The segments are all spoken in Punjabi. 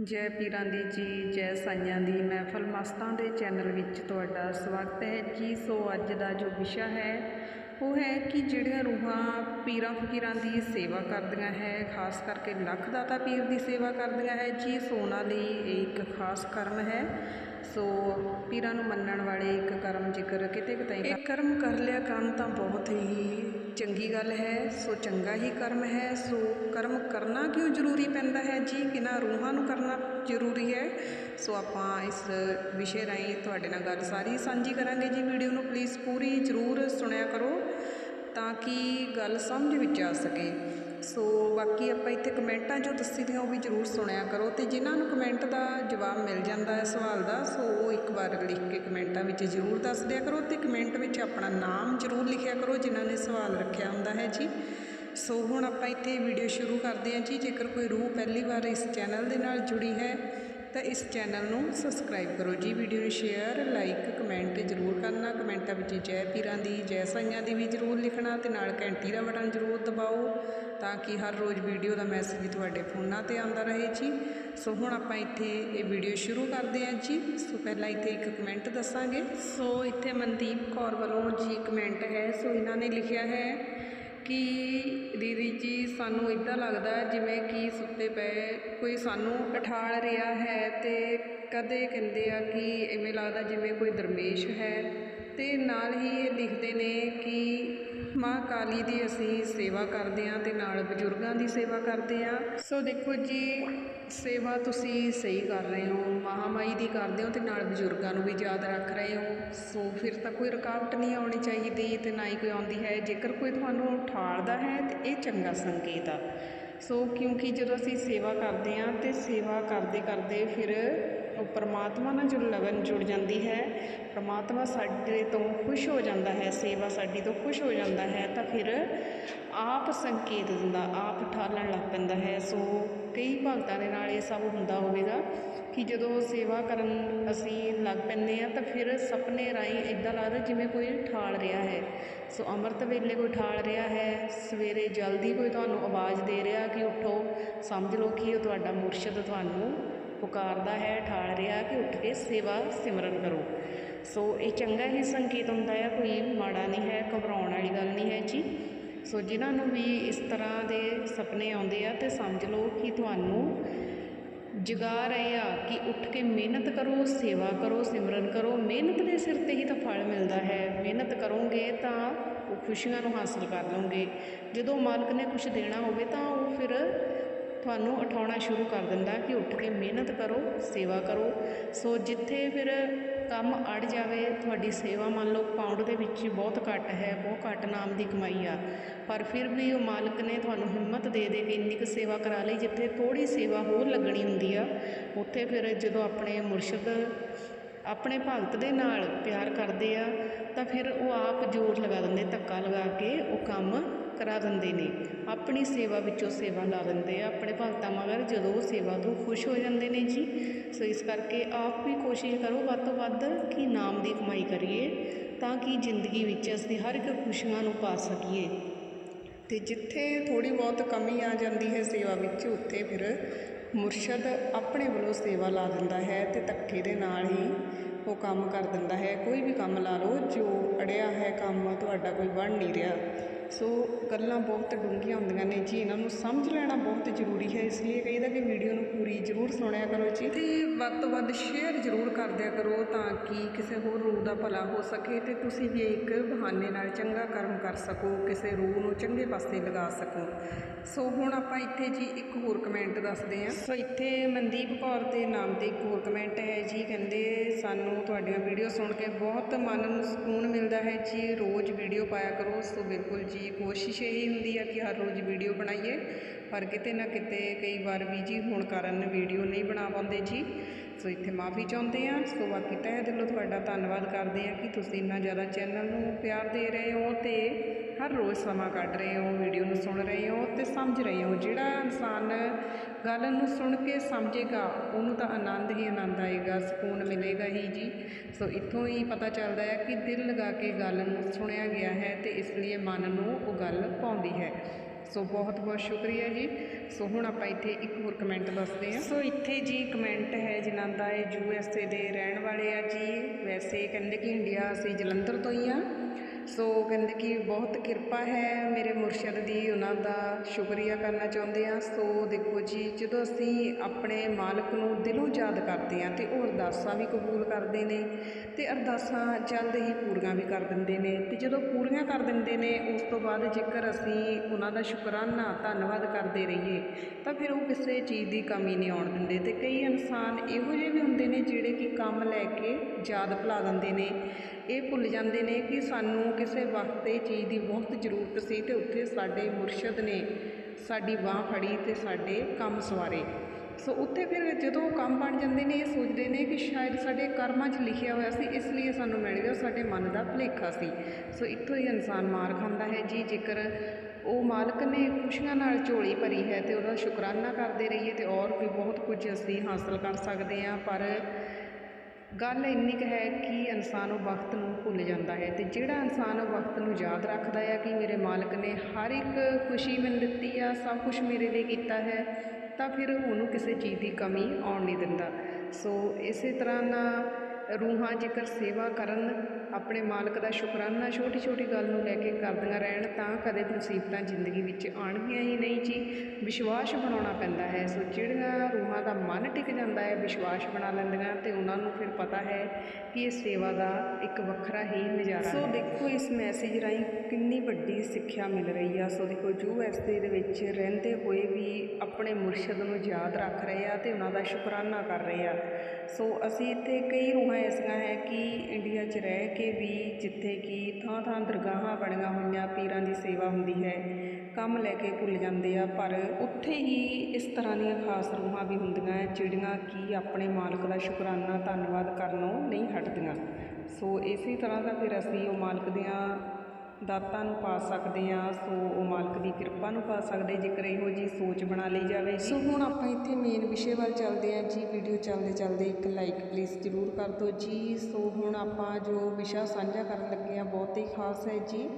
ਜੈ ਪੀਰਾਂ ਦੀ ਜੀ, ਜੈ ਸਾਈਆਂ ਦੀ। ਮਹਿਫਲ ਮਸਤਾਂ ਦੇ ਚੈਨਲ ਵਿੱਚ ਤੁਹਾਡਾ ਸਵਾਗਤ ਹੈ। ਜੀ ਸੋ ਅੱਜ ਦਾ ਜੋ ਵਿਸ਼ਾ ਹੈ, ਉਹ ਹੈ ਕਿ ਜਿਹੜੀਆਂ ਰੂਹਾਂ ਪੀਰਾਂ ਫਕੀਰਾਂ ਦੀ ਸੇਵਾ ਕਰਦੀਆਂ ਹੈ, ਖਾਸ ਕਰਕੇ ਲੱਖ ਦਾਤਾ ਪੀਰ ਦੀ ਸੇਵਾ ਕਰਦੀਆਂ ਹੈ, ਜੀ ਸੋ ਉਹਨਾਂ ਲਈ ਇਹ ਇੱਕ ਖਾਸ ਕਰਮ ਹੈ। ਸੋ ਪੀਰਾਂ ਨੂੰ ਮੰਨਣ ਵਾਲੇ ਇੱਕ ਕਰਮ ਜ਼ਿਕਰ ਕਿਤੇ ਕਿਤੇ ਇਹ ਕਰਮ ਕਰ ਲਿਆ, ਕਰਮ ਤਾਂ ਬਹੁਤ ਗੱਲ ਹੈ, ਸੋ ਚੰਗਾ ਹੀ ਕਰਮ ਹੈ, ਸੋ ਕਰਮ ਕਰਨਾ ਕਿਉਂ ਜ਼ਰੂਰੀ ਪੈਂਦਾ ਹੈ? ਜੀ ਕਿਨਾਂ ਰੂਹਾਂ ਨੂੰ ਕਰਨਾ ਜ਼ਰੂਰੀ ਹੈ? ਸੋ ਆਪਾਂ ਇਸ ਵਿਸ਼ੇ ਰਾਹੀਂ ਤੁਹਾਡੇ ਨਾਲ ਗੱਲ ਸਾਰੀ ਸਾਂਝੀ ਕਰਾਂਗੇ ਜੀ ਵੀਡੀਓ ਨੂੰ। ਪਲੀਜ਼ ਪੂਰੀ ਜ਼ਰੂਰ ਸੁਣਿਆ ਕਰੋ ਤਾਂ ਕਿ ਗੱਲ ਸਮਝ ਵਿੱਚ ਆ ਸਕੇ। ਸੋ ਬਾਕੀ ਆਪਾਂ ਇੱਥੇ ਕਮੈਂਟਾਂ ਜੋ ਦੱਸੀ ਦੀਆਂ ਉਹ ਵੀ ਜ਼ਰੂਰ ਸੁਣਿਆ ਕਰੋ ਤੇ ਜਿਨ੍ਹਾਂ ਨੂੰ ਕਮੈਂਟ ਦਾ ਜਵਾਬ ਮਿਲ ਜਾਂਦਾ ਹੈ ਸਵਾਲ ਦਾ, ਸੋ ਉਹ ਇੱਕ ਵਾਰ ਲਿਖ ਕੇ ਕਮੈਂਟਾਂ ਵਿੱਚ ਜ਼ਰੂਰ ਦੱਸ ਦਿਆ ਕਰੋ ਤੇ ਕਮੈਂਟ ਵਿੱਚ ਆਪਣਾ ਨਾਮ ਜ਼ਰੂਰ ਲਿਖਿਆ ਕਰੋ ਜਿਨ੍ਹਾਂ ਨੇ ਸਵਾਲ ਰੱਖਿਆ ਹੁੰਦਾ ਹੈ ਜੀ। ਸੋ ਹੁਣ ਆਪਾਂ ਇੱਥੇ ਵੀਡੀਓ ਸ਼ੁਰੂ ਕਰਦੇ ਹਾਂ ਜੀ। ਜੇਕਰ ਕੋਈ ਰੂਹ ਪਹਿਲੀ ਵਾਰ ਇਸ ਚੈਨਲ ਦੇ ਨਾਲ ਜੁੜੀ ਹੈ ਤਾਂ ਇਸ ਚੈਨਲ ਨੂੰ ਸਬਸਕ੍ਰਾਈਬ ਕਰੋ ਜੀ, ਵੀਡੀਓ ਨੂੰ ਸ਼ੇਅਰ, ਲਾਈਕ, ਕਮੈਂਟ ਜ਼ਰੂਰ ਕਰਨਾ। ਕਮੈਂਟਾਂ ਵਿੱਚ ਜੈ ਪੀਰਾਂ ਦੀ, ਜੈ ਸਾਈਆਂ ਦੀ ਵੀ ਜ਼ਰੂਰ ਲਿਖਣਾ ਤੇ ਨਾਲ ਘੰਟੀ ਦਾ ਬਟਨ ਜ਼ਰੂਰ ਦਬਾਓ ਤਾਂ ਕਿ ਹਰ ਰੋਜ਼ ਵੀਡੀਓ ਦਾ ਮੈਸੇਜ ਤੁਹਾਡੇ ਫੋਨਾਂ ਤੇ ਆਉਂਦਾ ਰਹੇ ਜੀ। ਸੋ ਹੁਣ ਆਪਾਂ ਇੱਥੇ ਇਹ ਵੀਡੀਓ ਸ਼ੁਰੂ ਕਰਦੇ ਹਾਂ ਜੀ। ਸੋ ਪਹਿਲਾਂ ਇੱਥੇ ਇੱਕ ਕਮੈਂਟ ਦੱਸਾਂਗੇ। ਸੋ ਇੱਥੇ ਮਨਦੀਪ ਕੌਰ ਵੱਲੋਂ ਜੀ ਕਮੈਂਟ ਹੈ। ਸੋ ਇਹਨਾਂ ਨੇ ਲਿਖਿਆ ਹੈ ਕਿ ਦੀਦੀ ਜੀ ਸਾਨੂੰ ਇਦਾਂ ਲੱਗਦਾ ਜਿਵੇਂ ਕਿ ਸੁੱਤੇ ਪਏ ਕੋਈ ਸਾਨੂੰ ਉਠਾਲ ਰਿਹਾ ਹੈ ਤੇ ਕਦੇ ਕਹਿੰਦੇ ਆ ਕਿ ਐਵੇਂ ਲੱਗਦਾ ਜਿਵੇਂ ਕੋਈ ਦਰਵੇਸ਼ ਹੈ ਤੇ ਨਾਲ ਹੀ ਇਹ ਲਿਖਦੇ ਨੇ ਕਿ ਮਾਂ ਕਾਲੀ ਦੀ ਅਸੀਂ ਸੇਵਾ ਕਰਦੇ ਹਾਂ ਤੇ ਨਾਲ ਬਜ਼ੁਰਗਾਂ ਦੀ ਸੇਵਾ ਕਰਦੇ ਹਾਂ। ਸੋ ਦੇਖੋ ਜੀ ਸੇਵਾ ਤੁਸੀਂ ਸਹੀ ਕਰ ਰਹੇ ਹੋ ਮਹਾਮਾਈ ਦੀ ਕਰਦੇ ਹੋ ਤੇ ਨਾਲ ਬਜ਼ੁਰਗਾਂ ਨੂੰ ਵੀ ਯਾਦ ਰੱਖ ਰਹੇ ਹੋ। ਸੋ ਫਿਰ ਤਾਂ ਕੋਈ ਰੁਕਾਵਟ ਨਹੀਂ ਆਉਣੀ ਚਾਹੀਦੀ ਤੇ ਨਾ ਹੀ ਕੋਈ ਆਉਂਦੀ ਹੈ। ਜੇਕਰ ਕੋਈ ਤੁਹਾਨੂੰ ਠਾਲਦਾ ਹੈ ਤੇ ਇਹ ਚੰਗਾ ਸੰਕੇਤ ਆ। ਸੋ ਕਿਉਂਕਿ ਜਦੋਂ ਅਸੀਂ ਸੇਵਾ ਕਰਦੇ ਹਾਂ ਤੇ ਸੇਵਾ ਕਰਦੇ ਕਰਦੇ ਫਿਰ ਉਹ ਪਰਮਾਤਮਾ ਨਾਲ ਜੋ ਲਗਨ ਜੁੜ ਜਾਂਦੀ ਹੈ। ਪਰਮਾਤਮਾ ਸਾਡੇ ਤੋਂ ਖੁਸ਼ ਹੋ ਜਾਂਦਾ ਹੈ, ਸੇਵਾ ਸਾਡੀ ਤੋਂ ਖੁਸ਼ ਹੋ ਜਾਂਦਾ ਹੈ ਤਾਂ ਫਿਰ ਆਪ ਸੰਕੇਤ ਦਿੰਦਾ, ਆਪ ਠਾਲਣ ਲੱਗ ਪੈਂਦਾ ਹੈ। ਸੋ ਕਈ ਭਗਤਾਂ ਦੇ ਨਾਲ ਇਹ ਸਭ ਹੁੰਦਾ ਹੋਵੇਗਾ ਕਿ ਜਦੋਂ ਸੇਵਾ ਕਰਨ ਅਸੀਂ ਲੱਗ ਪੈਂਦੇ ਆ ਤਾਂ ਫਿਰ ਸੁਪਨੇ ਰਾਹੀਂ ਇਦਾਂ ਲੱਗਦਾ ਜਿਵੇਂ ਕੋਈ ਠਾਲ ਰਿਹਾ ਹੈ। ਸੋ ਅੰਮ੍ਰਿਤ ਵੇਲੇ ਕੋਈ ਠਾਲ ਰਿਹਾ ਹੈ, ਸਵੇਰੇ ਜਲਦੀ ਕੋਈ ਤੁਹਾਨੂੰ ਆਵਾਜ਼ ਦੇ ਰਿਹਾ ਕਿ ਉੱਠੋ, ਸਮਝ ਲਓ ਕਿ ਉਹ ਤੁਹਾਡਾ ਮੁਰਸ਼ਿਦ ਤੁਹਾਨੂੰ ਪੁਕਾਰਦਾ ਹੈ, ਠਾਲ ਰਿਹਾ ਕਿ ਉੱਠ ਕੇ ਸੇਵਾ ਸਿਮਰਨ ਕਰੋ। ਸੋ ਇਹ ਚੰਗਾ ਹੀ ਸੰਕੇਤ ਹੁੰਦਾ ਹੈ, ਕੋਈ ਮਾੜਾ ਨਹੀਂ ਹੈ, ਘਬਰਾਉਣ ਵਾਲੀ ਗੱਲ ਨਹੀਂ ਹੈ ਜੀ। ਸੋ ਜਿਨ੍ਹਾਂ ਨੂੰ ਵੀ ਇਸ ਤਰ੍ਹਾਂ ਦੇ ਸੁਪਨੇ ਆਉਂਦੇ ਆ ਤੇ ਸਮਝ ਲਓ ਕਿ ਤੁਹਾਨੂੰ ਜਗਾ ਰਹੇ ਆ ਕਿ ਉੱਠ ਕੇ ਮਿਹਨਤ ਕਰੋ, ਸੇਵਾ ਕਰੋ, ਸਿਮਰਨ ਕਰੋ, ਮਿਹਨਤ ਦੇ ਸਿਰ ਤੇ ਹੀ ਤਾਂ ਫਲ ਮਿਲਦਾ ਹੈ। ਮਿਹਨਤ ਕਰੋਗੇ ਤਾਂ ਉਹ ਖੁਸ਼ੀਆਂ ਨੂੰ ਹਾਸਲ ਕਰ ਲਓਗੇ। ਜਦੋਂ ਮਾਲਕ ਨੇ ਕੁਝ ਦੇਣਾ ਹੋਵੇ ਤਾਂ ਉਹ ਫਿਰ ਤੁਹਾਨੂੰ ਉਠਾਉਣਾ ਸ਼ੁਰੂ ਕਰ ਦਿੰਦਾ ਕਿ ਉੱਠ ਕੇ ਮਿਹਨਤ ਕਰੋ, ਸੇਵਾ ਕਰੋ। ਸੋ ਜਿੱਥੇ ਫਿਰ ਕੰਮ ਅੜ ਜਾਵੇ, ਤੁਹਾਡੀ ਸੇਵਾ ਮੰਨ ਲਓ ਪਾਉਂਡ ਦੇ ਵਿੱਚ ਬਹੁਤ ਘੱਟ ਹੈ, ਬਹੁਤ ਘੱਟ ਨਾਮ ਦੀ ਕਮਾਈ ਆ। ਪਰ ਫਿਰ ਵੀ ਉਹ ਮਾਲਕ ਨੇ ਤੁਹਾਨੂੰ ਹਿੰਮਤ ਦੇ ਦੇ ਕੇ ਇੰਨੀ ਕੁ ਸੇਵਾ ਕਰਾ ਲਈ ਜਿੱਥੇ ਥੋੜੀ ਸੇਵਾ ਹੋਰ ਲੱਗਣੀ ਹੁੰਦੀ ਆ। ਉੱਥੇ ਫਿਰ ਜਦੋਂ ਆਪਣੇ ਮੁਰਸ਼ਿਦ ਆਪਣੇ ਭਗਤ ਦੇ ਨਾਲ ਪਿਆਰ ਕਰਦੇ ਆ, ਤਾਂ ਫਿਰ ਉਹ ਆਪ ਜ਼ੋਰ ਲਗਾ ਦਿੰਦੇ, ਧੱਕਾ ਲਗਾ ਕੇ ਉਹ ਕੰਮ ਕਰਾ ਦਿੰਦੇ ਨੇ। ਆਪਣੀ ਸੇਵਾ ਵਿੱਚੋਂ ਸੇਵਾ ਲਾ ਦਿੰਦੇ ਆ, ਆਪਣੇ ਭਗਤਾਂ ਮਗਰ ਜਦੋਂ ਉਹ ਸੇਵਾ ਤੋਂ ਖੁਸ਼ ਹੋ ਜਾਂਦੇ ਨੇ ਜੀ। ਸੋ ਇਸ ਕਰਕੇ ਆਪ ਵੀ ਕੋਸ਼ਿਸ਼ ਕਰੋ ਵੱਧ ਤੋਂ ਵੱਧ ਕਿ ਨਾਮ ਦੀ ਕਮਾਈ ਕਰੀਏ, ਤਾਂ ਕਿ ਜ਼ਿੰਦਗੀ ਵਿੱਚ ਅਸੀਂ ਹਰ ਇੱਕ ਖੁਸ਼ੀਆਂ ਨੂੰ ਪਾ ਸਕੀਏ। ਤੇ ਜਿੱਥੇ ਥੋੜੀ ਬਹੁਤ ਕਮੀ ਆ ਜਾਂਦੀ ਹੈ ਸੇਵਾ ਵਿੱਚ, ਉੱਥੇ ਫਿਰ ਮੁਰਸ਼ਦ ਆਪਣੇ ਵੱਲੋਂ ਸੇਵਾ ਲਾ ਦਿੰਦਾ ਹੈ ਤੇ ਧੱਕੇ ਦੇ ਨਾਲ ਹੀ ਉਹ ਕੰਮ ਕਰ ਦਿੰਦਾ ਹੈ। ਕੋਈ ਵੀ ਕੰਮ ਲਾ ਲਓ, ਜੋ ਅੜਿਆ ਹੈ ਕੰਮ, ਤੁਹਾਡਾ ਕੋਈ ਬਣ ਨਹੀਂ ਰਿਹਾ। ਸੋ ਗੱਲਾਂ ਬਹੁਤ ਡੂੰਘੀਆਂ ਹੁੰਦੀਆਂ ਨੇ ਜੀ, ਇਹਨਾਂ ਨੂੰ ਸਮਝ ਲੈਣਾ ਬਹੁਤ ਜ਼ਰੂਰੀ ਹੈ, ਇਸ ਲਈ ਕਹੀਦਾ ਕਿ ਵੀਡੀਓ ਨੂੰ ਪੂਰੀ ਜ਼ਰੂਰ ਸੁਣਿਆ ਕਰੋ ਜੀ। ਤੇ ਵੱਧ ਤੋਂ ਵੱਧ ਸ਼ੇਅਰ ਜ਼ਰੂਰ ਕਰ ਦਿਆ ਕਰੋ ਤਾਂ ਕਿ ਕਿਸੇ ਹੋਰ ਰੂਹ ਦਾ ਭਲਾ ਹੋ ਸਕੇ ਤੇ ਤੁਸੀਂ ਵੀ ਇੱਕ ਬਹਾਨੇ ਨਾਲ ਚੰਗਾ ਕਰਮ ਕਰ ਸਕੋ, ਕਿਸੇ ਰੂਹ ਨੂੰ ਚੰਗੇ ਪਾਸੇ ਲਗਾ ਸਕੋ। ਸੋ ਹੁਣ ਆਪਾਂ ਇੱਥੇ ਜੀ ਇੱਕ ਹੋਰ ਕਮੈਂਟ ਦੱਸਦੇ ਹਾਂ। ਸੋ ਇੱਥੇ ਮਨਦੀਪ ਕੌਰ ਦੇ ਨਾਮ ਤੇ ਇੱਕ ਹੋਰ ਕਮੈਂਟ ਹੈ ਜੀ, ਕਹਿੰਦੇ ਸਾਨੂੰ ਤੁਹਾਡੀਆਂ ਵੀਡੀਓ ਸੁਣ ਕੇ ਬਹੁਤ ਮਨ ਨੂੰ ਸਕੂਨ ਮਿਲਦਾ ਹੈ ਜੀ, ਰੋਜ਼ ਵੀਡੀਓ ਪਾਇਆ ਕਰੋ, ਸੋ ਬਿਲਕੁਲ ਜੀ ਕੋਸ਼ਿਸ਼ ਇਹੀ ਹੁੰਦੀ ਹੈ ਕਿ ਹਰ ਰੋਜ਼ ਵੀਡੀਓ ਬਣਾਈਏ, ਪਰ ਕਿਤੇ ਨਾ ਕਿਤੇ ਕਈ ਵਾਰ ਬਿਜ਼ੀ ਹੋਣ ਕਾਰਨ ਵੀਡੀਓ ਨਹੀਂ ਬਣਾ ਪਾਉਂਦੇ ਜੀ। ਸੋ ਇੱਥੇ ਮਾਫੀ ਚਾਹੁੰਦੇ ਆ ਸੋ ਬਾਕੀ ਤਹਿ ਦਿਲੋਂ ਤੁਹਾਡਾ ਧੰਨਵਾਦ ਕਰਦੇ ਆ ਕਿ ਤੁਸੀਂ ਇੰਨਾ ਜ਼ਿਆਦਾ ਚੈਨਲ ਨੂੰ ਪਿਆਰ ਦੇ ਰਹੇ ਹੋ ਤੇ ਹਰ ਰੋਜ਼ ਸਮਾਂ ਕੱਢ ਰਹੇ ਹੋ ਵੀਡੀਓ ਨੂੰ ਸੁਣ ਰਹੇ ਹੋ ਤੇ ਸਮਝ ਰਹੇ ਹੋ। ਜਿਹੜਾ ਇਨਸਾਨ ਗੱਲ ਨੂੰ ਸੁਣ ਕੇ ਸਮਝੇਗਾ, ਉਹਨੂੰ ਤਾਂ ਆਨੰਦ ਹੀ ਆਨੰਦ ਆਏਗਾ, ਸਕੂਨ ਮਿਲੇਗਾ ਹੀ ਜੀ। ਸੋ ਇੱਥੋਂ ਹੀ ਪਤਾ ਚੱਲਦਾ ਹੈ ਕਿ ਦਿਲ ਲਗਾ ਕੇ ਗੱਲ ਨੂੰ ਸੁਣਿਆ ਗਿਆ ਹੈ ਤੇ ਇਸ ਲਈ ਮਨ ਨੂੰ ਉਹ ਗੱਲ ਪਾਉਂਦੀ ਹੈ। ਸੋ ਬਹੁਤ ਬਹੁਤ ਸ਼ੁਕਰੀਆ ਜੀ। ਸੋ ਹੁਣ ਆਪਾਂ ਇੱਥੇ ਇੱਕ ਹੋਰ ਕਮੈਂਟ ਦੱਸਦੇ ਹਾਂ। ਸੋ ਇੱਥੇ ਜੀ ਕਮੈਂਟ ਹੈ ਜਿਨ੍ਹਾਂ ਦਾ ਇਹ ਯੂ ਐਸ ਏ ਦੇ ਰਹਿਣ ਵਾਲੇ ਆ ਜੀ। ਵੈਸੇ ਕਹਿੰਦੇ ਕਿ ਇੰਡੀਆ ਅਸੀਂ ਜਲੰਧਰ ਤੋਂ ਹੀ ਆ ਸੋ ਕਹਿੰਦੇ ਕਿ ਬਹੁਤ ਕਿਰਪਾ ਹੈ ਮੇਰੇ ਮੁਰਸ਼ਦ ਦੀ ਉਹਨਾਂ ਦਾ ਸ਼ੁਕਰੀਆ ਕਰਨਾ ਚਾਹੁੰਦੇ ਆ ਸੋ ਦੇਖੋ ਜੀ, ਜਦੋਂ ਅਸੀਂ ਆਪਣੇ ਮਾਲਕ ਨੂੰ ਦਿਲੋਂ ਯਾਦ ਕਰਦੇ ਆ ਤੇ ਉਹ ਅਰਦਾਸਾਂ ਵੀ ਕਬੂਲ ਕਰਦੇ ਨੇ ਤੇ ਅਰਦਾਸਾਂ ਜਲਦ ਹੀ ਪੂਰੀਆਂ ਵੀ ਕਰ ਦਿੰਦੇ ਨੇ ਤੇ ਜਦੋਂ ਪੂਰੀਆਂ ਕਰ ਦਿੰਦੇ ਨੇ, ਉਸ ਤੋਂ ਬਾਅਦ ਜੇਕਰ ਅਸੀਂ ਉਹਨਾਂ ਦਾ ਸ਼ੁਕਰਾਨਾ, ਧੰਨਵਾਦ ਕਰਦੇ ਰਹੀਏ, ਤਾਂ ਫਿਰ ਉਹ ਕਿਸੇ ਚੀਜ਼ ਦੀ ਕਮੀ ਨਹੀਂ ਆਉਣ ਦਿੰਦੇ ਤੇ ਕਈ ਇਨਸਾਨ ਇਹੋ ਜਿਹੇ ਵੀ ਹੁੰਦੇ ਨੇ ਜਿਹੜੇ ਕਿ ਕੰਮ ਲੈ ਕੇ ਯਾਦ ਭੁਲਾ ਦਿੰਦੇ ਨੇ। ਇਹ ਭੁੱਲ ਜਾਂਦੇ ਨੇ ਕਿ ਸਾਨੂੰ ਕਿਸੇ ਵਕਤ ਇਹ ਚੀਜ਼ ਦੀ ਬਹੁਤ ਜ਼ਰੂਰਤ ਸੀ ਤੇ ਉੱਥੇ ਸਾਡੇ ਮੁਰਸ਼ਦ ਨੇ ਸਾਡੀ ਬਾਹ ਫੜੀ ਤੇ ਸਾਡੇ ਕੰਮ ਸਵਾਰੇ। ਸੋ ਉੱਥੇ ਫਿਰ ਜਦੋਂ ਕੰਮ ਬਣ ਜਾਂਦੇ ਨੇ, ਇਹ ਸੋਚਦੇ ਨੇ ਕਿ ਸ਼ਾਇਦ ਸਾਡੇ ਕਰਮਾਂ 'ਚ ਲਿਖਿਆ ਹੋਇਆ ਸੀ, ਇਸ ਲਈ ਸਾਨੂੰ ਮਿਲ ਗਿਆ, ਸਾਡੇ ਮਨ ਦਾ ਭੁਲੇਖਾ ਸੀ। ਸੋ ਇੱਥੋਂ ਹੀ ਇਨਸਾਨ ਮਾਰ ਖਾਂਦਾ ਹੈ। ਜੀ ਜੇਕਰ ਉਹ ਮਾਲਕ ਨੇ ਖੁਸ਼ੀਆਂ ਨਾਲ ਝੋਲੀ ਭਰੀ ਹੈ ਤੇ ਉਹਦਾ ਸ਼ੁਕਰਾਨਾ ਕਰਦੇ ਰਹੀਏ ਤੇ ਔਰ ਵੀ ਬਹੁਤ ਕੁਝ ਅਸੀਂ ਹਾਸਲ ਕਰ ਸਕਦੇ ਹਾਂ, ਪਰ ਗੱਲ ਇੰਨੀ ਕੁ ਹੈ ਕਿ ਇਨਸਾਨ ਉਹ ਵਕਤ ਨੂੰ ਭੁੱਲ ਜਾਂਦਾ ਹੈ ਤੇ ਜਿਹੜਾ ਇਨਸਾਨ ਉਹ ਵਕਤ ਨੂੰ ਯਾਦ ਰੱਖਦਾ ਹੈ ਕਿ ਮੇਰੇ ਮਾਲਕ ਨੇ ਹਰ ਇੱਕ ਖੁਸ਼ੀ ਮੈਨੂੰ ਦਿੱਤੀ ਆ, ਸਭ ਕੁਝ ਮੇਰੇ ਲਈ ਕੀਤਾ ਹੈ, ਤਾਂ ਫਿਰ ਉਹਨੂੰ ਕਿਸੇ ਚੀਜ਼ ਦੀ ਕਮੀ ਆਉਣ ਨਹੀਂ ਦਿੰਦਾ। ਸੋ ਇਸੇ ਤਰ੍ਹਾਂ ਨਾਲ ਰੂਹਾਂ ਜੇਕਰ ਸੇਵਾ ਕਰਨ ਆਪਣੇ ਮਾਲਕ ਦਾ ਸ਼ੁਕਰਾਨਾ ਛੋਟੀ ਛੋਟੀ ਗੱਲ ਨੂੰ ਲੈ ਕੇ ਕਰਦੀਆਂ ਰਹਿਣ ਤਾਂ ਕਦੇ ਮੁਸੀਬਤਾਂ ਜ਼ਿੰਦਗੀ ਵਿੱਚ ਆਉਣਗੀਆਂ ਹੀ ਨਹੀਂ ਜੀ। ਵਿਸ਼ਵਾਸ ਬਣਾਉਣਾ ਪੈਂਦਾ ਹੈ। ਸੋ ਜਿਹੜੀਆਂ ਰੂਹਾਂ ਦਾ ਮਨ ਟਿਕ ਜਾਂਦਾ ਹੈ ਵਿਸ਼ਵਾਸ ਬਣਾ ਲੈਂਦੀਆਂ ਤੇ ਉਹਨਾਂ ਨੂੰ ਫਿਰ ਪਤਾ ਹੈ ਕਿ ਇਹ ਸੇਵਾ ਦਾ ਇੱਕ ਵੱਖਰਾ ਹੀ ਨਜ਼ਾਰਾ ਸੋ ਦੇਖੋ ਇਸ ਮੈਸੇਜ ਰਾਹੀਂ ਕਿੰਨੀ ਵੱਡੀ ਸਿੱਖਿਆ ਮਿਲ ਰਹੀ ਆ। ਸੋ ਦੇਖੋ ਯੂ ਐਸ ਦੇ ਵਿੱਚ ਰਹਿੰਦੇ ਹੋਏ ਵੀ ਆਪਣੇ ਮੁਰਸ਼ਿਦ ਨੂੰ ਯਾਦ ਰੱਖ ਰਹੇ ਆ ਤੇ ਉਹਨਾਂ ਦਾ ਸ਼ੁਕਰਾਨਾ ਕਰ ਰਹੇ ਆ। ਸੋ ਅਸੀਂ ਇੱਥੇ ਕਈ ਰੂਹਾਂ ਐਸੀਆਂ ਹੈ ਕਿ ਇੰਡੀਆ 'ਚ ਰਹਿ ਕੇ ਵੀ ਜਿੱਥੇ ਕਿ ਥਾਂ ਥਾਂ ਦਰਗਾਹਾਂ ਬਣੀਆਂ ਹੋਈਆਂ, ਪੀਰਾਂ ਦੀ ਸੇਵਾ ਹੁੰਦੀ ਹੈ, ਕੰਮ ਲੈ ਕੇ ਭੁੱਲ ਜਾਂਦੇ ਆ, ਪਰ ਉੱਥੇ ਹੀ ਇਸ ਤਰ੍ਹਾਂ ਦੀਆਂ ਖਾਸ ਰੂਹਾਂ ਵੀ ਹੁੰਦੀਆਂ ਹੈ, ਜਿਹੜੀਆਂ ਕਿ ਆਪਣੇ ਮਾਲਕ ਦਾ ਸ਼ੁਕਰਾਨਾ, ਧੰਨਵਾਦ ਕਰਨੋਂ ਨਹੀਂ ਹਟਦੀਆਂ। ਸੋ ਇਸੇ ਤਰ੍ਹਾਂ ਦਾ ਫਿਰ ਅਸੀਂ ਉਹ ਮਾਲਕ ਦੀਆਂ ਦਾਤਾਂ ਨੂੰ ਪਾ ਸਕਦੇ ਆ ਸੋ ਉਹ ਮਾਲਕ ਦੀ ਕਿਰਪਾ ਨੂੰ ਪਾ ਸਕਦੇ, ਜੇਕਰ ਇਹੋ ਜੀ ਸੋਚ ਬਣਾ ਲਈ ਜਾਵੇ ਸੋ ਹੁਣ ਆਪਾਂ ਇੱਥੇ ਮੇਨ ਵਿਸ਼ੇ ਵੱਲ ਚੱਲਦੇ ਆ ਜੀ ਵੀਡੀਓ ਚੱਲਦੇ ਚੱਲਦੇ ਇੱਕ ਲਾਈਕ ਪਲੀਜ਼ ਜ਼ਰੂਰ ਕਰ ਦਿਓ ਜੀ। ਸੋ ਹੁਣ ਆਪਾਂ ਜੋ ਵਿਸ਼ਾ ਸਾਂਝਾ ਕਰਨ ਲੱਗੇ ਆ ਬਹੁਤ ਹੀ ਖਾਸ ਹੈ ਜੀ।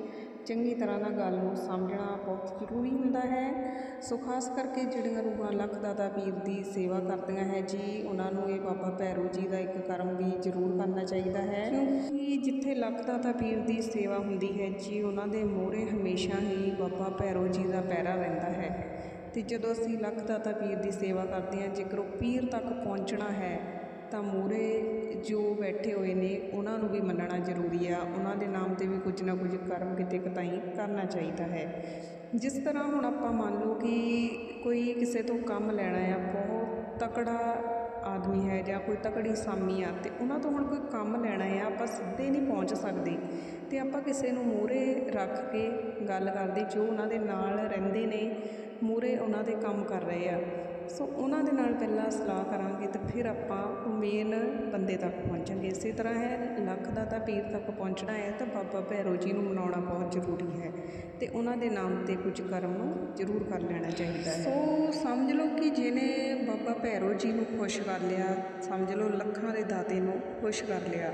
ਚੰਗੀ ਤਰ੍ਹਾਂ ਨਾਲ ਗੱਲ ਨੂੰ ਸਮਝਣਾ ਬਹੁਤ ਜ਼ਰੂਰੀ ਹੁੰਦਾ ਹੈ। ਸੋ ਖਾਸ ਕਰਕੇ ਜਿਹੜੀਆਂ ਰੂਹਾਂ ਲੱਖ ਦਾਤਾ ਪੀਰ ਦੀ ਸੇਵਾ ਕਰਦੀਆਂ ਹੈ, ਜੀ, ਉਹਨਾਂ ਨੂੰ ਇਹ ਬਾਬਾ ਭੈਰੋ ਜੀ ਦਾ ਇੱਕ ਕਰਮ ਵੀ ਜ਼ਰੂਰ ਕਰਨਾ ਚਾਹੀਦਾ ਹੈ। ਕਿਉਂਕਿ ਜਿੱਥੇ ਲੱਖ ਦਾਤਾ ਪੀਰ ਦੀ ਸੇਵਾ ਹੁੰਦੀ ਹੈ, ਜੀ, ਉਹਨਾਂ ਦੇ ਮੋਹਰੇ ਹਮੇਸ਼ਾ ਹੀ ਬਾਬਾ ਭੈਰੋ ਜੀ ਦਾ ਪਹਿਰਾ ਰਹਿੰਦਾ ਹੈ। ਤੇ ਜਦੋਂ ਅਸੀਂ ਲੱਖ ਦਾਤਾ ਪੀਰ ਦੀ ਸੇਵਾ ਕਰਦੇ ਹਾਂ, ਜੇਕਰ ਉਹ ਪੀਰ ਤੱਕ ਪਹੁੰਚਣਾ ਹੈ ਤਾਂ ਮੂਹਰੇ ਜੋ ਬੈਠੇ ਹੋਏ ਨੇ, ਉਹਨਾਂ ਨੂੰ ਵੀ ਮੰਨਣਾ ਜ਼ਰੂਰੀ ਆ। ਉਹਨਾਂ ਦੇ ਨਾਮ ਤੇ ਵੀ ਕੁਝ ਨਾ ਕੁਝ ਕਰਮ ਕਿਤੇ ਕਤਾਈ ਕਰਨਾ ਚਾਹੀਦਾ ਹੈ। ਜਿਸ ਤਰ੍ਹਾਂ ਹੁਣ ਆਪਾਂ ਮੰਨ ਲਓ ਕਿ ਕੋਈ ਕਿਸੇ ਤੋਂ ਕੰਮ ਲੈਣਾ ਆ, ਬਹੁਤ ਤਕੜਾ ਆਦਮੀ ਹੈ ਜਾਂ ਕੋਈ ਤਕੜੀ ਸਾਮੀ ਆ, ਤੇ ਉਹਨਾਂ ਤੋਂ ਹੁਣ ਕੋਈ ਕੰਮ ਲੈਣਾ ਆ, ਆਪਾਂ ਸਿੱਧੇ ਨਹੀਂ ਪਹੁੰਚ ਸਕਦੇ। ਤੇ ਆਪਾਂ ਕਿਸੇ ਨੂੰ ਮੂਹਰੇ ਰੱਖ ਕੇ ਗੱਲ ਕਰਦੇ ਜੋ ਉਹਨਾਂ ਦੇ ਨਾਲ ਰਹਿੰਦੇ ਨੇ, ਮੂਹਰੇ ਉਹਨਾਂ ਦੇ ਕੰਮ ਕਰ ਰਹੇ ਆ। ਸੋ ਉਹਨਾਂ ਦੇ ਨਾਲ ਪਹਿਲਾਂ ਸਲਾਹ ਕਰਾਂਗੇ ਤਾਂ ਫਿਰ ਆਪਾਂ ਉਹ ਮੇਨ ਬੰਦੇ ਤੱਕ ਪਹੁੰਚਾਂਗੇ। ਇਸੇ ਤਰ੍ਹਾਂ ਹੈ, ਲੱਖ ਦਾ ਤਾਂ ਪੀਰ ਤੱਕ ਪਹੁੰਚਣਾ ਹੈ ਤਾਂ ਬਾਬਾ ਭੈਰੋ ਜੀ ਨੂੰ ਮਨਾਉਣਾ ਬਹੁਤ ਜ਼ਰੂਰੀ ਹੈ ਤੇ ਉਹਨਾਂ ਦੇ ਨਾਮ ਤੇ ਕੁਝ ਕਰਮ ਜ਼ਰੂਰ ਕਰ ਲੈਣਾ ਚਾਹੀਦਾ ਹੈ। ਸੋ ਸਮਝ ਲਓ ਕਿ ਜਿਹਨੇ ਬਾਬਾ ਭੈਰੋ ਜੀ ਨੂੰ ਖੁਸ਼ ਕਰ ਲਿਆ, ਸਮਝ ਲਓ ਲੱਖਾਂ ਦੇ ਦਾਤੇ ਨੂੰ ਖੁਸ਼ ਕਰ ਲਿਆ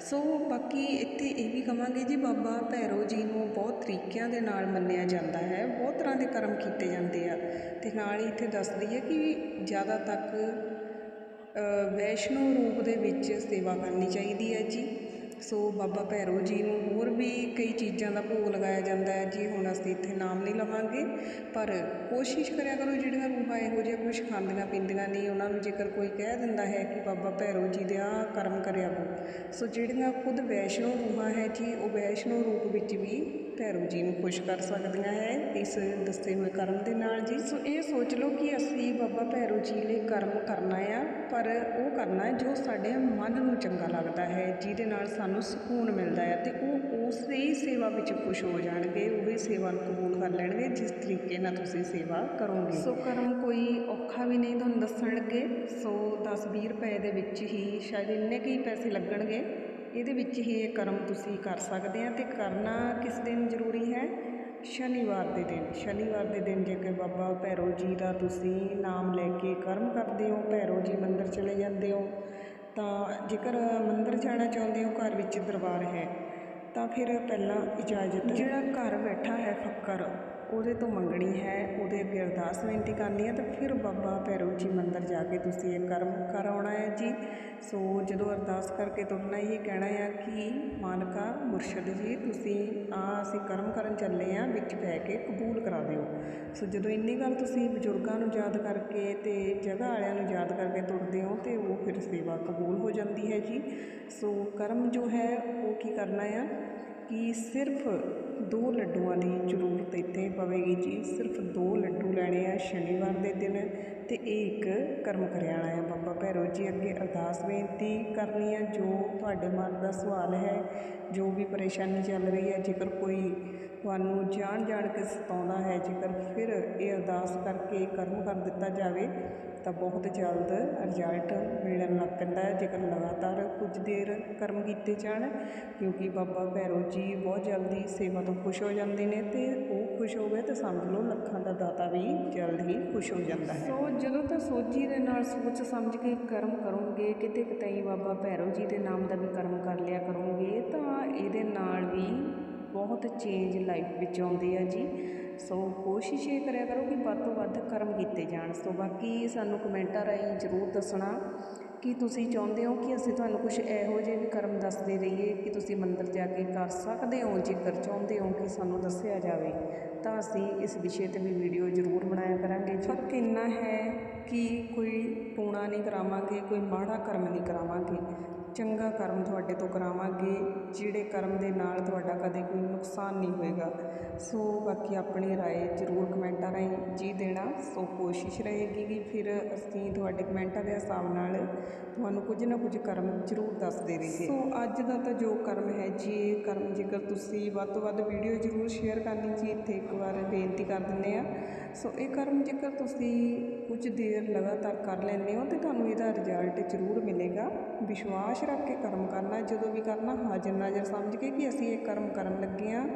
ਸੋ ਬਾਕੀ ਇੱਥੇ ਇਹ ਵੀ ਕਵਾਂਗੇ ਜੀ, ਬਾਬਾ ਭੈਰੋ ਜੀ ਨੂੰ ਬਹੁਤ ਤਰੀਕਿਆਂ ਦੇ ਨਾਲ ਮੰਨਿਆ ਜਾਂਦਾ ਹੈ। ਬਹੁਤ ਤਰ੍ਹਾਂ ਦੇ ਕਰਮ ਕੀਤੇ ਜਾਂਦੇ ਆ। ਅਤੇ ਨਾਲ ਹੀ ਇੱਥੇ ਦੱਸਦੀ ਹੈ ਕਿ ਜ਼ਿਆਦਾ ਤੱਕ ਵੈਸ਼ਨੋ ਰੂਪ ਦੇ ਵਿੱਚ ਸੇਵਾ ਕਰਨੀ ਚਾਹੀਦੀ ਹੈ ਜੀ। ਸੋ ਬਾਬਾ ਭੈਰੋ ਜੀ ਨੂੰ ਹੋਰ ਵੀ ਕਈ ਚੀਜ਼ਾਂ ਦਾ ਭੋਗ ਲਗਾਇਆ ਜਾਂਦਾ ਹੈ, ਜੀ ਹੁਣ ਅਸੀਂ ਇੱਥੇ ਨਾਮ ਨਹੀਂ ਲਵਾਂਗੇ। ਪਰ ਕੋਸ਼ਿਸ਼ ਕਰਿਆ ਕਰੋ ਜਿਹੜੀਆਂ ਰੂਹਾਂ ਇਹੋ ਜਿਹਾ ਕੁਝ ਖਾਂਦੀਆਂ ਪੀਂਦੀਆਂ ਨਹੀਂ, ਉਹਨਾਂ ਨੂੰ ਜੇਕਰ ਕੋਈ ਕਹਿ ਦਿੰਦਾ ਹੈ ਕਿ ਬਾਬਾ ਭੈਰੋ ਜੀ ਦੇ ਆਹ ਕਰਮ ਕਰਿਆ ਵੋ ਸੋ ਜਿਹੜੀਆਂ ਖੁਦ ਵੈਸ਼ਨੋ ਰੂਹਾਂ ਹੈ ਜੀ, ਉਹ ਵੈਸ਼ਨੋ ਰੂਪ ਵਿੱਚ ਵੀ ਭੈਰੋ ਜੀ ਨੂੰ ਖੁਸ਼ ਕਰ ਸਕਦੀਆਂ ਹੈ ਇਸ ਦੱਸੇ ਹੋਏ ਕਰਮ ਦੇ ਨਾਲ ਜੀ। ਸੋ ਇਹ ਸੋਚ ਲਓ ਕਿ ਅਸੀਂ ਬਾਬਾ ਭੈਰੋ ਜੀ ਲਈ ਕਰਮ ਕਰਨਾ ਆ, ਪਰ ਉਹ ਕਰਨਾ ਜੋ ਸਾਡੇ ਮਨ ਨੂੰ ਚੰਗਾ ਲੱਗਦਾ ਹੈ, ਜਿਹਦੇ ਨਾਲ ਸਾਨੂੰ ਸਕੂਨ ਮਿਲਦਾ ਹੈ ਤੇ ਉਹ ਉਸੇ ਹੀ ਸੇਵਾ ਵਿੱਚ ਖੁਸ਼ ਹੋ ਜਾਣਗੇ, ਉਹੀ ਸੇਵਾ ਨੂੰ ਕਬੂਲ ਕਰ ਲੈਣਗੇ, ਜਿਸ ਤਰੀਕੇ ਨਾਲ ਤੁਸੀਂ ਸੇਵਾ ਕਰੋਗੇ। ਸੋ ਕਰਮ ਕੋਈ ਔਖਾ ਵੀ ਨਹੀਂ ਤੁਹਾਨੂੰ ਦੱਸਣਗੇ, ਸੋ 10-20 ਰੁਪਏ ਦੇ ਵਿੱਚ ਹੀ ਸ਼ਾਇਦ ਇੰਨੇ ਕੁ ਪੈਸੇ ਲੱਗਣਗੇ। ਇਹਦੇ ਵਿੱਚ ਹੀ ਇਹ ਕਰਮ ਤੁਸੀਂ ਕਰ ਸਕਦੇ ਆ ਤੇ ਕਰਨਾ ਕਿਸ ਦਿਨ ਜ਼ਰੂਰੀ ਹੈ? ਸ਼ਨੀਵਾਰ ਦੇ ਦਿਨ। ਸ਼ਨੀਵਾਰ ਦੇ ਦਿਨ ਜੇਕਰ ਬਾਬਾ ਭੈਰੋ ਜੀ ਦਾ ਤੁਸੀਂ ਨਾਮ ਲੈ ਕੇ ਕਰਮ ਕਰਦੇ ਹੋ, ਭੈਰੋ ਜੀ ਮੰਦਿਰ ਚਲੇ ਜਾਂਦੇ ਹੋ, ਤਾਂ ਜੇਕਰ ਮੰਦਿਰ ਜਾਣਾ ਚਾਹੁੰਦੇ ਹੋ, ਘਰ ਵਿੱਚ ਦਰਬਾਰ ਹੈ, ਤਾਂ ਫਿਰ ਪਹਿਲਾਂ ਇਜਾਜ਼ਤ ਜਿਹੜਾ ਘਰ ਬੈਠਾ ਹੈ, ਫੱਕਰ। ਉਹਦੇ ਤੋਂ ਮੰਗਣੀ ਹੈ, ਉਹਦੇ ਅੱਗੇ ਅਰਦਾਸ ਬੇਨਤੀ ਕਰਨੀ ਹੈ ਤਾਂ ਫਿਰ ਬਾਬਾ ਭੈਰੋ ਜੀ ਮੰਦਰ ਜਾ ਕੇ ਤੁਸੀਂ ਇਹ ਕਰਮ ਕਰ ਆਉਣਾ ਹੈ ਜੀ। ਸੋ ਜਦੋਂ ਅਰਦਾਸ ਕਰਕੇ ਤੁਰਨਾ ਇਹ ਕਹਿਣਾ ਆ ਕਿ ਮਾਲਕਾ ਮੁਰਸ਼ਦ ਜੀ, ਤੁਸੀਂ ਆ ਅਸੀਂ ਕਰਮ ਕਰਨ ਚੱਲੇ ਆ ਵਿੱਚ ਬਹਿ ਕੇ ਕਬੂਲ ਕਰਾ ਦਿਓ। ਸੋ ਜਦੋਂ ਇੰਨੀ ਗੱਲ ਤੁਸੀਂ ਬਜ਼ੁਰਗਾਂ ਨੂੰ ਯਾਦ ਕਰਕੇ ਤੇ ਜਗ੍ਹਾ ਵਾਲਿਆਂ ਨੂੰ ਯਾਦ ਕਰਕੇ ਤੁਰਦੇ ਹੋ ਤੇ ਉਹ ਫਿਰ ਸੇਵਾ ਕਬੂਲ ਹੋ ਜਾਂਦੀ ਹੈ ਜੀ। ਸੋ ਕਰਮ ਜੋ ਹੈ, ਉਹ ਕੀ ਕਰਨਾ ਆ? ਕਿ ਸਿਰਫ ਦੋ ਲੱਡੂਆਂ ਦੀ ਜ਼ਰੂਰਤ ਇੱਥੇ ਪਵੇਗੀ ਜੀ। ਸਿਰਫ ਦੋ ਲੱਡੂ ਲੈਣੇ ਆ ਸ਼ਨੀਵਾਰ ਦੇ ਦਿਨ ਅਤੇ ਇਹ ਇੱਕ ਕਰਮ ਕਰਿਆਣਾ ਹੈ ਬਾਬਾ ਭੈਰੋ ਜੀ ਅੱਗੇ ਅਰਦਾਸ ਬੇਨਤੀ ਕਰਨੀ ਆ, ਜੋ ਤੁਹਾਡੇ ਮਨ ਦਾ ਸਵਾਲ ਹੈ, ਜੋ ਵੀ ਪਰੇਸ਼ਾਨੀ ਚੱਲ ਰਹੀ ਹੈ, ਜੇਕਰ ਕੋਈ ਤੁਹਾਨੂੰ ਜਾਣ ਜਾਣ ਕੇ ਸਤਾਉਂਦਾ ਹੈ। ਜੇਕਰ ਫਿਰ ਇਹ ਅਰਦਾਸ ਕਰਕੇ ਕਰਮ ਕਰ ਦਿੱਤਾ ਜਾਵੇ, ਤਾਂ ਬਹੁਤ ਜਲਦ ਰਿਜ਼ਲਟ ਮਿਲਣ ਲੱਗ ਪੈਂਦਾ ਹੈ। ਜੇਕਰ ਲਗਾਤਾਰ ਕੁਝ ਦੇਰ ਕਰਮ ਕੀਤੇ ਜਾਣ, ਕਿਉਂਕਿ ਬਾਬਾ ਭੈਰੋ ਜੀ ਬਹੁਤ ਜਲਦੀ ਸੇਵਾ ਤੋਂ ਖੁਸ਼ ਹੋ ਜਾਂਦੇ ਨੇ ਤੇ ਉਹ ਖੁਸ਼ ਹੋ ਗਏ, ਤਾਂ ਸਮਝ ਲਓ ਲੱਖਾਂ ਦਾ ਦਾਤਾ ਵੀ ਜਲਦ ਹੀ ਖੁਸ਼ ਹੋ ਜਾਂਦਾ ਹੈ। ਸੋ ਜਦੋਂ ਤਾਂ ਸੋਚੀ ਦੇ ਨਾਲ ਸੋਚ ਸਮਝ ਕੇ ਕਰਮ ਕਰੋਗੇ ਕਿਤੇ ਕਿਤੇ ਬਾਬਾ ਭੈਰੋ ਜੀ ਦੇ ਨਾਮ ਦਾ ਵੀ ਕਰਮ ਕਰ ਲਿਆ ਕਰੋਗੇ, ਤਾਂ ਇਹਦੇ ਨਾਲ ਵੀ ਬਹੁਤ ਚੇਂਜ ਲਾਈਫ ਵਿੱਚ ਆਉਂਦੇ ਆ ਜੀ। ਸੋ ਕੋਸ਼ਿਸ਼ ਇਹ ਕਰਿਆ ਕਰੋ ਕਿ ਵੱਧ ਤੋਂ ਵੱਧ ਕਰਮ ਕੀਤੇ ਜਾਣ। ਸੋ ਬਾਕੀ ਸਾਨੂੰ ਕਮੈਂਟਾਂ ਰਾਹੀਂ ਜ਼ਰੂਰ ਦੱਸਣਾ ਕਿ ਤੁਸੀਂ ਚਾਹੁੰਦੇ ਹੋ ਕਿ ਅਸੀਂ ਤੁਹਾਨੂੰ ਕੁਝ ਇਹੋ ਜਿਹੇ ਵੀ ਕਰਮ ਦੱਸਦੇ ਰਹੀਏ ਕਿ ਤੁਸੀਂ ਮੰਦਰ ਜਾ ਕੇ ਕਰ ਸਕਦੇ ਹੋ, ਜੇਕਰ ਚਾਹੁੰਦੇ ਹੋ ਕਿ ਸਾਨੂੰ ਦੱਸਿਆ ਜਾਵੇ, ਤਾਂ ਅਸੀਂ ਇਸ ਵਿਸ਼ੇ ਤੇ ਵੀ ਵੀਡੀਓ ਜ਼ਰੂਰ ਬਣਾਇਆ ਕਰਾਂਗੇ। ਫ਼ਰਕ ਇੰਨਾ ਹੈ ਕਿ ਕੋਈ ਟੂਣਾ ਨਹੀਂ ਕਰਾਵਾਂਗੇ, ਕੋਈ ਮਾੜਾ ਕਰਮ ਨਹੀਂ ਕਰਾਵਾਂਗੇ। ਚੰਗਾ ਕਰਮ ਤੁਹਾਡੇ ਤੋਂ ਕਰਾਵਾਂਗੇ ਜਿਹੜੇ ਕਰਮ ਦੇ ਨਾਲ ਤੁਹਾਡਾ ਕਦੇ ਕੋਈ ਨੁਕਸਾਨ ਨਹੀਂ ਹੋਏਗਾ ਸੋ ਬਾਕੀ ਆਪਣੀ رائے ਜ਼ਰੂਰ ਕਮੈਂਟਾਂ ਰਾਹੀਂ ਜੀ ਦੇਣਾ ਸੋ ਕੋਸ਼ਿਸ਼ ਰਹੇਗੀ ਕਿ ਫਿਰ ਅਸੀਂ ਤੁਹਾਡੇ ਕਮੈਂਟਾਂ ਦੇ ਹਿਸਾਬ ਨਾਲ ਤੁਹਾਨੂੰ ਕੁਝ ਨਾ ਕੁਝ ਕਰਮ ਜ਼ਰੂਰ ਦੱਸਦੇ ਰਹੀਏ ਸੋ ਅੱਜ ਦਾ ਤਾਂ ਜੋ ਕਰਮ ਹੈ ਜੀ ਇਹ ਕਰਮ ਜੇਕਰ ਤੁਸੀਂ ਵੱਧ ਤੋਂ ਵੱਧ ਵੀਡੀਓ ਜ਼ਰੂਰ ਸ਼ੇਅਰ ਕਰਨੀ ਜੀ ਇੱਥੇ ਇੱਕ ਵਾਰ ਬੇਨਤੀ ਕਰ ਦਿੰਦੇ ਆ ਸੋ ਇਹ ਕਰਮ ਜੇਕਰ ਤੁਸੀਂ ਕੁਝ ਦੇਰ ਲਗਾਤਾਰ ਕਰ ਲੈਂਦੇ ਹੋ ਤੇ ਤੁਹਾਨੂੰ ਇਹਦਾ ਰਿਜ਼ਲਟ ਜ਼ਰੂਰ ਮਿਲੇਗਾ ਵਿਸ਼ਵਾਸ ਰੱਖ ਕੇ ਕਰਮ ਕਰਨਾ, ਜਦੋਂ ਵੀ ਕਰਨਾ, ਹਾਜ਼ਰ ਨਾਜ਼ਰ ਸਮਝ ਕੇ ਕਿ ਅਸੀਂ ਇਹ ਕਰਮ ਕਰਨ ਲੱਗੇ ਹਾਂ।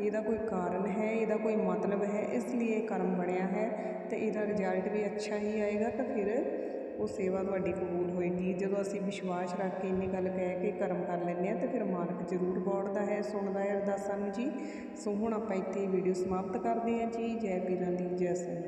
ਇਹਦਾ ਕੋਈ ਕਾਰਨ ਹੈ, ਇਹਦਾ ਕੋਈ ਮਤਲਬ ਹੈ, ਇਸ ਲਈ ਇਹ ਕਰਮ ਬਣਿਆ ਹੈ ਅਤੇ ਇਹਦਾ ਰਿਜ਼ਲਟ ਵੀ ਅੱਛਾ ਹੀ ਆਏਗਾ ਤਾਂ ਫਿਰ ਉਹ ਸੇਵਾ ਤੁਹਾਡੀ ਕਬੂਲ ਹੋਏਗੀ। ਜਦੋਂ ਅਸੀਂ ਵਿਸ਼ਵਾਸ ਰੱਖ ਕੇ ਇੰਨੀ ਗੱਲ ਕਹਿ ਕੇ ਕਰਮ ਕਰ ਲੈਂਦੇ ਹਾਂ ਤਾਂ ਫਿਰ ਮਾਲਕ ਜ਼ਰੂਰ ਬੋੜਦਾ ਹੈ, ਸੁਣਦਾ ਹੈ ਅਰਦਾਸਾਂ ਨੂੰ ਜੀ। ਸੋ ਹੁਣ ਆਪਾਂ ਇੱਥੇ ਵੀਡੀਓ ਸਮਾਪਤ ਕਰਦੇ ਹਾਂ ਜੀ। ਜੈ ਪੀਰਾਂ ਦੀ ਜੈ ਸਿੰਘ